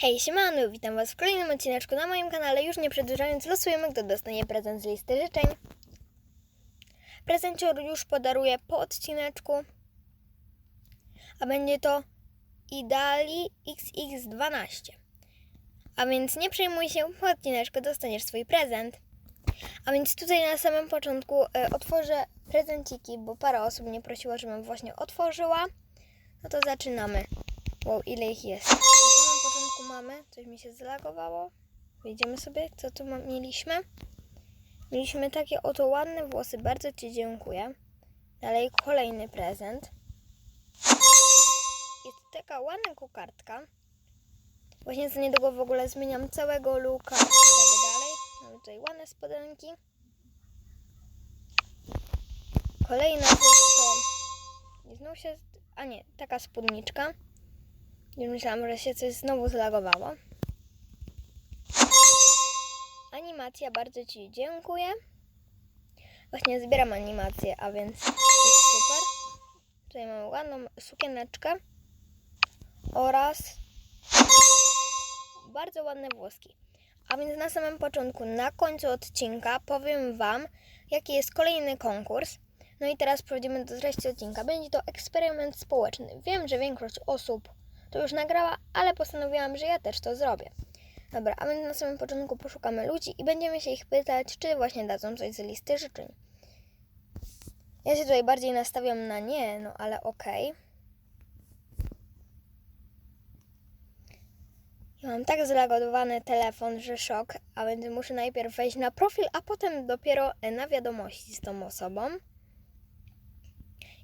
Hej, siemano, witam was w kolejnym odcineczku na moim kanale. Już nie przedłużając, losujemy, kto dostanie prezent z listy życzeń. Prezencior już podaruję po odcineczku. A będzie to Idali XX12. A więc nie przejmuj się, po odcineczku dostaniesz swój prezent. A więc tutaj na samym początku e, otworzę prezenciki, bo parę osób mnie prosiło, żebym właśnie otworzyła. No to zaczynamy. Wow, ile ich jest? Mamy, coś mi się zlagowało. Wyjdziemy sobie, co tu mieliśmy. Mieliśmy takie oto ładne włosy, bardzo Ci dziękuję. Dalej kolejny prezent. Jest taka ładna kokardka. Właśnie za niedługo w ogóle zmieniam całego looka i tak dalej. Mamy tutaj ładne spodenki. Kolejna rzecz to... Nie znów się... A nie, taka spódniczka. Już myślałam, że się coś znowu zlagowało. Animacja, bardzo Ci dziękuję. Właśnie zbieram animację, a więc jest super. Tutaj mamy ładną sukieneczkę oraz bardzo ładne włoski. A więc na samym początku, na końcu odcinka powiem Wam, jaki jest kolejny konkurs. No i teraz przechodzimy do treści odcinka. Będzie to eksperyment społeczny. Wiem, że większość osób to już nagrała, ale postanowiłam, że ja też to zrobię. Dobra, a więc na samym początku poszukamy ludzi i będziemy się ich pytać, czy właśnie dadzą coś z listy życzeń. Ja się tutaj bardziej nastawiam na nie, no ale okej. Ja mam tak zlagodowany telefon, że szok, a więc muszę najpierw wejść na profil, a potem dopiero na wiadomości z tą osobą.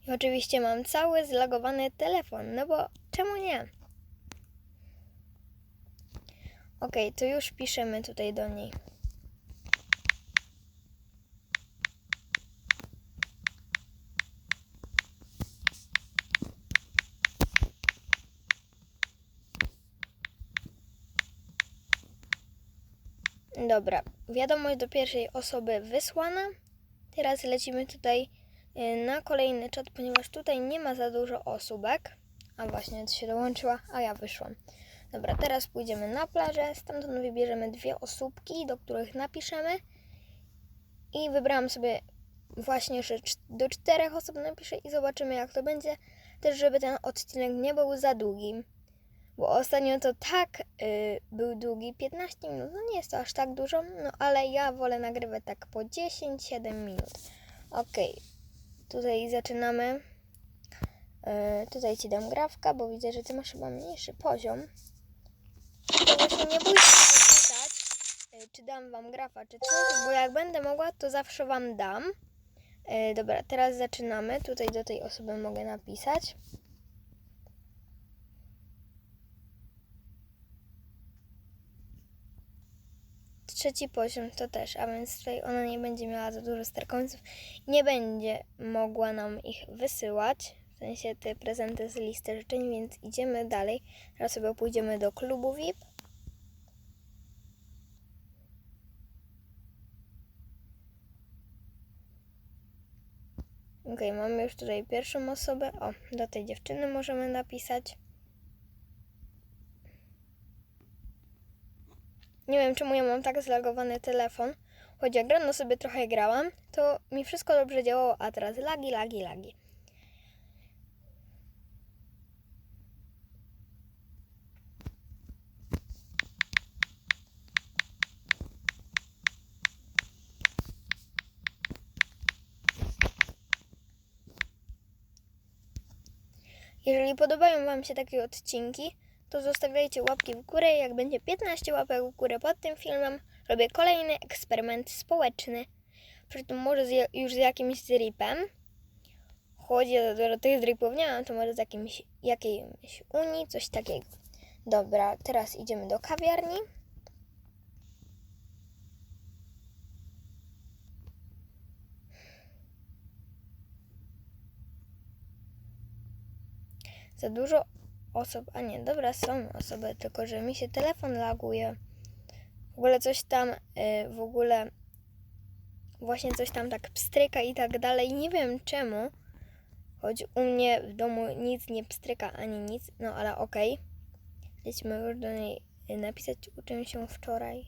I oczywiście mam cały zlagowany telefon, no bo czemu nie? Ok, to już piszemy tutaj do niej. Dobra, wiadomość do pierwszej osoby wysłana. Teraz lecimy tutaj y, na kolejny czat, ponieważ tutaj nie ma za dużo osóbek. A właśnie, się dołączyła, a ja wyszłam. Dobra, teraz pójdziemy na plażę, stamtąd wybierzemy dwie osóbki, do których napiszemy. I wybrałam sobie właśnie, że do czterech osób napiszę i zobaczymy jak to będzie. Też, żeby ten odcinek nie był za długi. Bo ostatnio to tak y, był długi, 15 minut, no nie jest to aż tak dużo, no ale ja wolę nagrywać tak po 10-7 minut. Okej, tutaj zaczynamy. Y, tutaj Ci dam grafka, bo widzę, że Ty masz chyba mniejszy poziom. Nie bójcie się pytać, y, czy dam Wam grafa, czy coś, bo jak będę mogła, to zawsze Wam dam. Y, dobra, teraz zaczynamy. Tutaj do tej osoby mogę napisać. Trzeci poziom to też, a więc tutaj ona nie będzie miała za dużo sterkońców. Nie będzie mogła nam ich wysyłać, w sensie te prezenty z listy życzeń, więc idziemy dalej. Teraz sobie pójdziemy do klubu VIP. Ok, mamy już tutaj pierwszą osobę. O, do tej dziewczyny możemy napisać. Nie wiem, czemu ja mam tak zlagowany telefon. Choć jak rano sobie trochę grałam, to mi wszystko dobrze działało, a teraz lagi, lagi, lagi. Jeżeli podobają Wam się takie odcinki, to zostawiajcie łapki w górę. Jak będzie 15 łapek w górę pod tym filmem, robię kolejny eksperyment społeczny. Przy tym może z, już z jakimś dripem. Chodzi do, do tych dripów, nie wiem, to może z jakimś, jakiejś unii, coś takiego. Dobra, teraz idziemy do kawiarni. Za dużo osób, a nie, dobra, są osoby, tylko że mi się telefon laguje. W ogóle coś tam, y, w ogóle właśnie coś tam tak pstryka i tak dalej. Nie wiem czemu, choć u mnie w domu nic nie pstryka ani nic, no ale okej. Lecimy już do niej y, napisać uczyłem się wczoraj.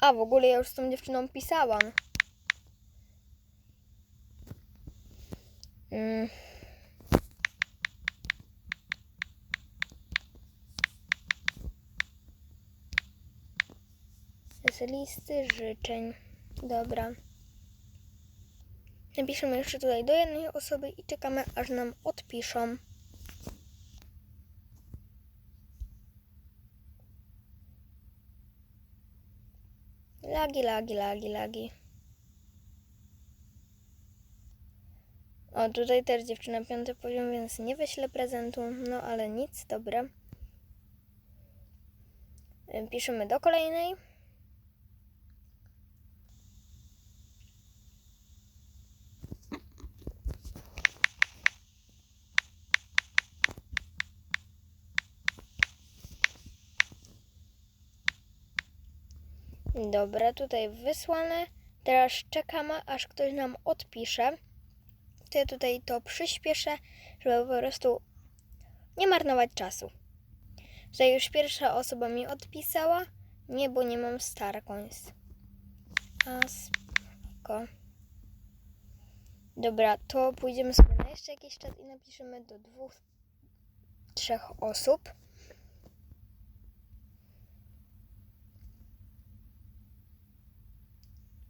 A, w ogóle ja już z tą dziewczyną pisałam. Z listy życzeń. Dobra. Napiszemy jeszcze tutaj do jednej osoby i czekamy, aż nam odpiszą. Lagi, lagi, lagi, lagi. O, tutaj też dziewczyna piąty poziom, więc nie wyślę prezentu, no ale nic, dobra. Y, Piszemy do kolejnej. Dobra, tutaj wysłane. Teraz czekamy, aż ktoś nam odpisze. To ja tutaj to przyspieszę, żeby po prostu nie marnować czasu. Tutaj już pierwsza osoba mi odpisała. Nie, bo nie mam Starcoins. A spoko. Dobra, to pójdziemy sobie na jeszcze jakiś czat i napiszemy do dwóch, trzech osób.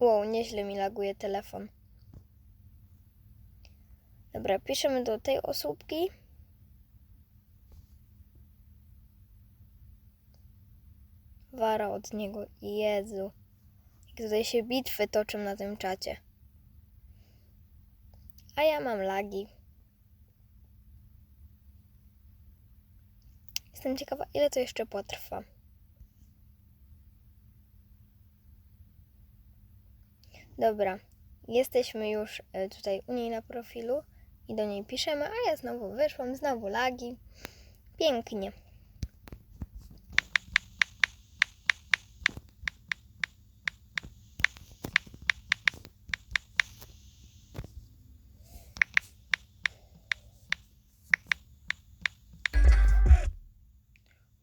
Wow, nieźle mi laguje telefon. Dobra, piszemy do tej osóbki. Wara od niego. Jezu. Jak tutaj się bitwy toczą na tym czacie. A ja mam lagi. Jestem ciekawa, ile to jeszcze potrwa. Dobra, jesteśmy już e, tutaj u niej na profilu i do niej piszemy, a ja znowu wyszłam, znowu lagi. Pięknie.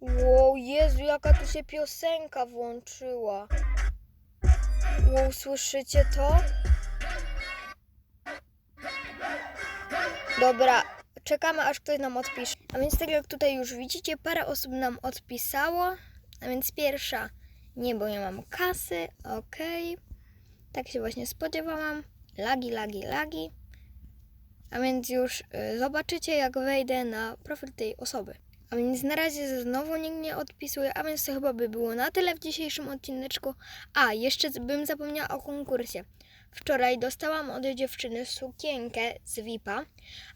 Wow, Jezu, jaka tu się piosenka włączyła. Wow, słyszycie to? Dobra, czekamy aż ktoś nam odpisze. A więc tak jak tutaj już widzicie, parę osób nam odpisało. A więc pierwsza, nie, bo nie mam kasy, okej. Tak się właśnie spodziewałam. Lagi, lagi, lagi. A więc już y, zobaczycie, jak wejdę na profil tej osoby. A więc na razie znowu nikt nie odpisuje, a więc to chyba by było na tyle w dzisiejszym odcineczku. A, jeszcze bym zapomniała o konkursie. Wczoraj dostałam od dziewczyny sukienkę z VIP-a,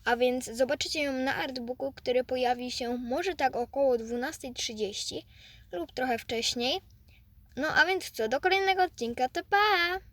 a więc zobaczycie ją na artbooku, który pojawi się może tak około 12.30 lub trochę wcześniej. No a więc co, do kolejnego odcinka, to pa!